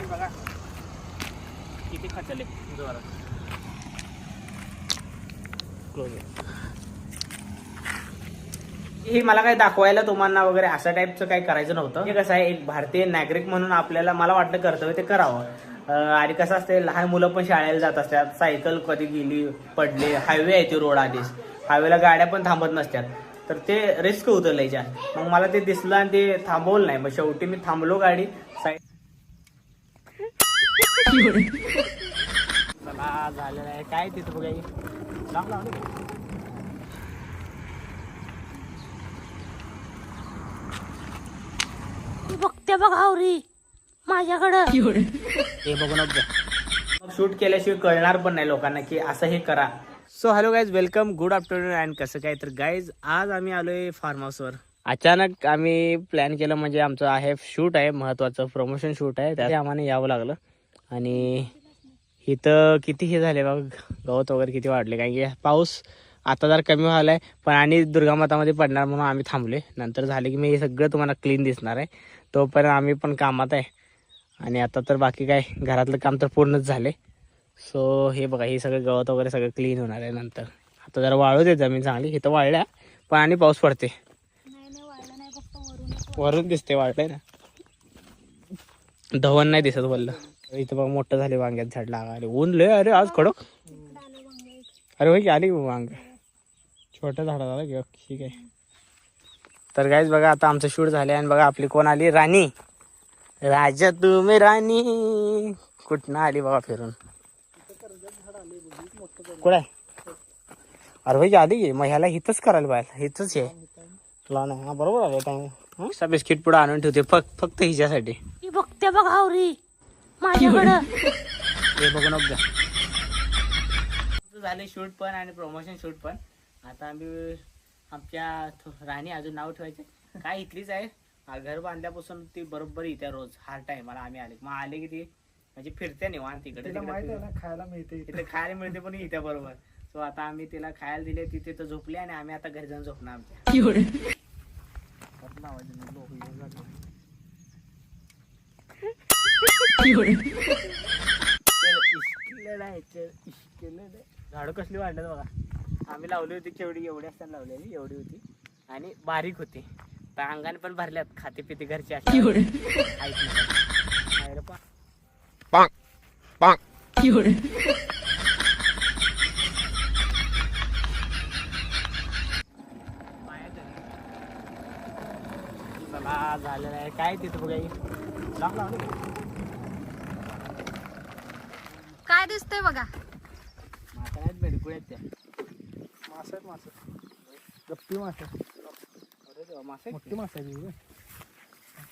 काय बघा. किती खचले. हे मला काही दाखवायला तुम्हाला वगैरे अशा टाईपचं काही करायचं नव्हतं. हे कसं आहे एक भारतीय नागरिक म्हणून आपल्याला मला वाटतं कर्तव्य ते करावं. आणि कसं असते लहान मुलं पण शाळेला जात असतात. सायकल कधी गेली पडली हायवे आहे ते रोड आधीच. हायवेला गाड्या पण थांबत नसतात. तर ते रिस्क होतं लयच्या मग मला ते दिसलं आणि ते थांबवलं नाही. मग शेवटी मी थांबलो गाडी. साईड चला झालेलं आहे. काय तिथं बघा हे? लांब लावलं का? ती बघते बघ आवरी माझ्याकडं. हे बघूनच मग शूट केल्याशिवाय कळणार पण नाही लोकांना की असं हे करा. So hello guys welcome good afternoon and कसं काय? तर गाईज आज आम्ही आलोय फार्म हाऊसवर अचानक आम्ही प्लॅन केलं म्हणजे आमचं आहे शूट आहे महत्वाचं प्रमोशन शूट आहे त्यासाठी आम्हाला यावं लागलं. आणि इथं किती हे झाले बघ गवत वगैरे किती वाढले. कारण की पाऊस आता जर कमी व्हायला आहे पण आणि दुर्गामातामध्ये पडणार म्हणून आम्ही थांबले नंतर झाले की मी हे सगळं तुम्हाला क्लीन दिसणार आहे. तोपर्यंत आम्ही पण कामात आहे. आणि आता तर बाकी काय घरातलं काम तर पूर्णच झाले सो हे बघा हे सगळं गवत वगैरे सगळं क्लीन होणार आहे नंतर. आता जरा वाळू दे जमीन चांगली. इथं वाळल्या पण आणि पाऊस पडते. वरून दिसते वाळलंय ना. धवन नाही दिसत बोललं इथं बघ मोठं झाले वांग्यात झाड लागाले ऊन लय अरे आज कडक अरे होय की आली वांग. छोट्या झाडा झालं की ठीक आहे तर गाईज बघा आता आमचं शूट झाले आणि बघा आपली कोण आली? राणी. राजा तुम्ही राणी. कुठनं आली बघा फिरून? कुठं आहे? अरे भाई आली की. मग ह्याला हिथंच करायला पाहिजे. हिथंच आहे लहान आहे हा बरोबर आले टाइम बिस्किट पुढे आणून ठेवते. फक्त फक्त हिच्यासाठी. बघते बघ आवरी माझ्याकडं. हे बघून जा झाले शूट पण आणि प्रमोशन शूट पण. आता आम्ही आमच्या राणी अजून नाव ठेवायचे. काय इथलीच आहे. आ, घर बांधल्यापासून ती बरोबर येत्या रोज हार टायमाला आम्ही आले. मग आले की ती म्हणजे फिरते निवांत तिकडे तिकडे खायला मिळते तिथे खायला मिळते पण येत्या बरोबर. सो आता आम्ही तिला खायला दिले तिथे तर झोपले आणि आम्ही आता घरी जाऊन झोपणार आमच्या. झाडं कसली वाढल्यात बघा. आम्ही लावली होती केवढी एवढी असताना लावलेली एवढी होती. आणि बारीक होती. अंगाने पण भरल्यात खाते पिते घरचे झालेलं आहे. काय तिथं बघा? हे? लांब लावलं का? काय दिसतंय बघा. मासा बेडकुळ आहेत त्या मासे आहेत मासे. गप्पी मासे. अरे देवा, मासे आहेत मोठी मासे आहेत ही.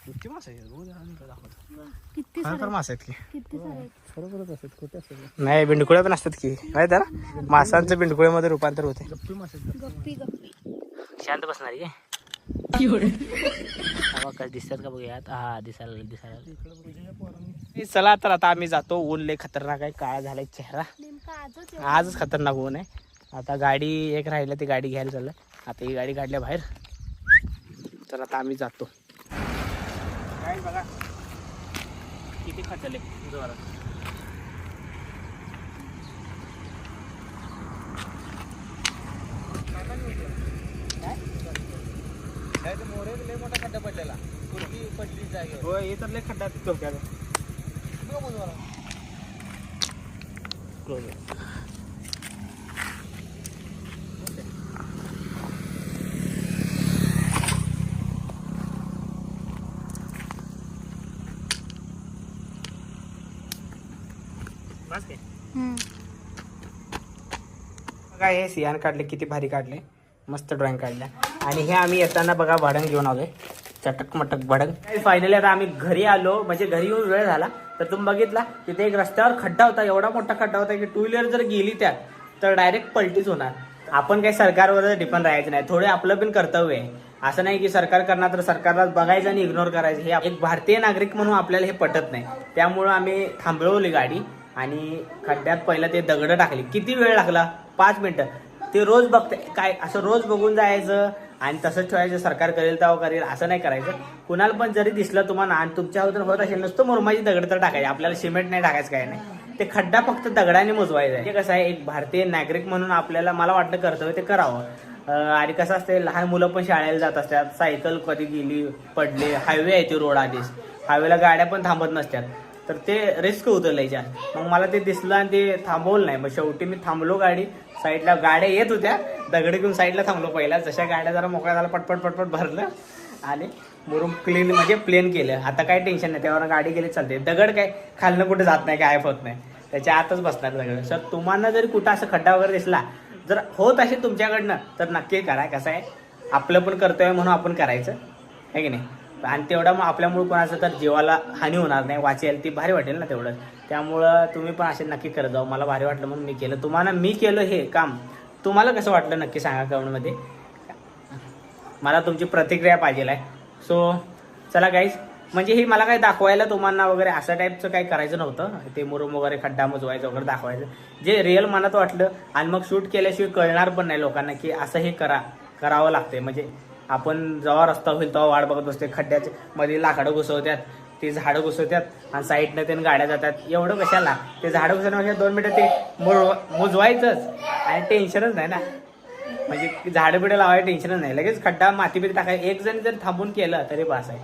किती मासे आहेत? रोज आम्ही काय दाखवतो. किती खरोखर मासे आहेत की? किती सारे खरोखरच असतात खोटे असतात. नाही बिंडकुळे पण असतात की. माहिती आहे ना मासांचं बिंडकुळेमध्ये रूपांतर होते गप्पी मासे आहेत. गप्पी. गप्पी शांत बसणार आहे दिसतात का बघूयात? हा दिसायला चला तर आता आम्ही जातो. ऊन लय खतरनाक आहे. काळा झालाय चेहरा. आजच खतरनाक ऊन आहे. आता गाडी एक राहिलं ती गाडी घ्यायला चाललं आता ही गाडी काढल्या बाहेर. तर आता आम्ही जातो. काय बघा? किती खचले? जोरात. मोरे लय मोठा खड्डा पडलेला. पडली हो हे तर लय खड्डा बघा हे सियान काढले किती भारी काढले. मस्त ड्रॉइंग काढल्या. आणि हे आम्ही येताना बघा भडंग घेऊन आलोय. चटक मटक भडंग फायनली आता आम्ही घरी आलो. म्हणजे घरी येऊन वेळ झाला. तर तुम्ही बघितला तिथे एक रस्त्यावर खड्डा होता. एवढा मोठा खड्डा होता की टू व्हीलर जर गेली त्यात तर डायरेक्ट पलटीच होणार. आपण काही सरकारवर डिपेंड राहायचं नाही. थोडे आपलं पण कर्तव्य आहे. असं नाही की सरकार करणार तर सरकारला बघायचं आणि इग्नोर करायचं. हे एक भारतीय नागरिक म्हणून आपल्याला हे पटत नाही. त्यामुळं आम्ही थांबवली गाडी आणि खड्ड्यात पहिला ते दगड टाकली. किती वेळ लागला? पाच मिनिटं. ते रोज बघते. काय? असं रोज बघून जायचं. आणि तसंच ठेवायचं सरकार करेल तेव्हा करेल असं नाही करायचं. कुणाला पण जरी दिसलं तुम्हाला आणि तुमच्या अगोदर होत असेल नसतो मुरमाची दगड तर टाकायची. आपल्याला सिमेंट नाही टाकायचं काय नाही. ते खड्डा फक्त दगडाने मोजवायचा आहे. कसं आहे एक भारतीय नागरिक म्हणून आपल्याला मला वाटलं कर्तव्य ते करावं. आणि कसं असते लहान मुलं पण शाळेला जात असतात. सायकल कधी गेली पडली हायवे आहे ते रोड आधीच. हायवेला गाड्या पण थांबत नसतात. तर ते रिस्क होतं लयच्या मग मला ते दिसलं आणि ते थांबवलं नाही. मग शेवटी मी थांबलो गाडी. साईडला गाड्या येत होत्या. दगड घेऊन साईडला थांबलो पहिला. जशा गाड्या जरा मोकळ्या झाला पटपट पटपट भरलं. आणि मुरुम क्लीन म्हणजे प्लेन केलं. आता काय टेन्शन नाही. त्यावर गाडी गेली चालते. दगड काय खालनं कुठे जात नाही काय होत नाही. त्याच्या आतच बसणार दगड. सर तुम्हाला जरी कुठं असं खड्डा वगैरे दिसला जर होत असेल तुमच्याकडनं तर नक्की करा. कसं आहे? आपलं पण कर्तव्य म्हणून आपण करायचं. आहे की नाही? आणि तेवढा मग आपल्यामुळे कोणाचं तर जीवाला हानी होणार नाही. वाचेल ती भारी वाटेल ना तेवढं. त्यामुळं तुम्ही पण असे नक्की करत जाऊ. मला भारी वाटलं म्हणून मी केलं. तुम्हाला मी केलं हे काम. तुम्हाला कसं वाटलं नक्की सांगा कमेंटमध्ये? मला तुमची प्रतिक्रिया पाहिजे आहे. सो चला गाईज म्हणजे हे मला काही दाखवायला तुम्हाला वगैरे असं टाईपचं काही करायचं नव्हतं. ते मुरुम वगैरे खड्डा मजवायचं वगैरे दाखवायचं. जे रिअल मनात वाटलं. आणि मग शूट केल्याशिवाय कळणार पण नाही लोकांना की असं हे करा करावं लागते म्हणजे आपण जेव्हा रस्ता होईल तेव्हा वाट बघत बसते खड्ड्याचे मध्ये लाकडं घुसवतात ते झाडं घुसवतात आणि साईडनं ते गाड्या जातात. एवढं कशाला? ते झाडं घुसवण्यापेक्षा म्हणजे दोन मिनिटं ते मोज मोजवायचंच आणि टेन्शनच नाही ना. म्हणजे झाडं बिडं लावायला टेन्शनच नाही. लगेच खड्डा माती बिती टाकाय एक जण जर थांबून केलं तरी बास आहे.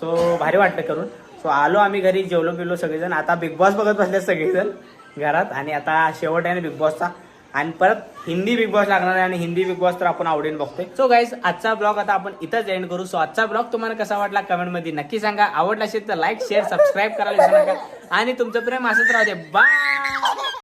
सो भारी वाटलं करून. सो आलो आम्ही घरी जेवलो बिवलो सगळेजण. आता बिग बॉस बघत बसले सगळेजण घरात. आणि आता शेवट आहे ना बिग बॉसचा आणि परत हिंदी बिग बॉस लागणार आहे आणि हिंदी बिग बॉस तर आपण आवडीन बघतोय. सो गाईज आजचा ब्लॉग आता आपण इथंच एंड करू. सो आजचा ब्लॉग तुम्हाला कसा वाटला कमेंटमध्ये नक्की सांगा. आवडला असेल तर लाईक शेअर सबस्क्राईब करायला विसरू नका. आणि तुमचं प्रेम असंच राहू दे. बाय